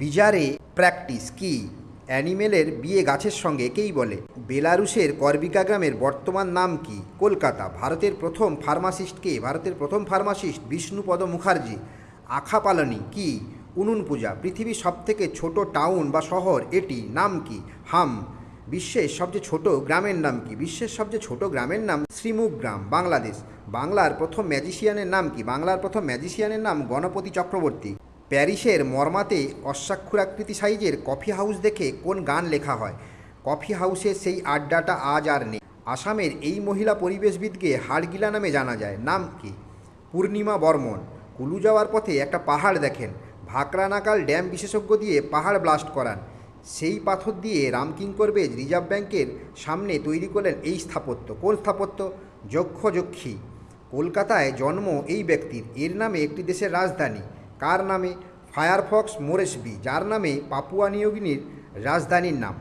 বিজারে practice কি? অ্যানিমেলের বিয়ে গাছের সঙ্গে একেই বলে। বেলারুশের করবিকা গ্রামের বর্তমান নাম কি? কলকাতা, ভারতের প্রথম ফার্মাসিস্ট কে? ভারতের প্রথম ফার্মাসিস্ট বিষ্ণুপদ মুখার্জি। আখাপালনি কি? উনুন পূজা, পৃথিবীর সবথেকে ছোট টাউন বা শহর এটি, নাম কি? হাম। বিশ্বের সবচেয়ে ছোট গ্রামের নাম কি? বিশ্বের সবচেয়ে ছোট গ্রামের নাম শ্রীমুখ গ্রাম, বাংলাদেশ। বাংলার প্রথম ম্যাজিশিয়ানের নাম কি? বাংলার প্রথম ম্যাজিশিয়ানের নাম গণপতি চক্রবর্তী। প্যারিসের মর্মাতে অশ্বাক্ষুরাকৃতি সাইজের কফি হাউস দেখে কোন গান লেখা হয়? কফি হাউসের সেই আড্ডাটা আজ আর নেই। আসামের এই মহিলা পরিবেশবিদকে হাড়গিলা নামে জানা যায়। নাম কি? পূর্ণিমা বর্মন। কুলু যাওয়ার পথে একটা পাহাড় দেখেন। ভাকরানাকাল ড্যাম বিশেষজ্ঞ দিয়ে পাহাড় ব্লাস্ট করান। সেই পাথর দিয়ে রামকিঙ্কর বেজ রিজার্ভ ব্যাংকের সামনে তৈরি করলেন এই স্থাপত্য। কোন স্থাপত্য? যক্ষ যক্ষী কলকাতায় জন্ম এই ব্যক্তির। এর নামে একটি দেশের রাজধানী। কার নামে? ফায়ারফক্স মোরেসবি যার নামে পাপুয়া নিয়োগিনীর রাজধানীর নাম।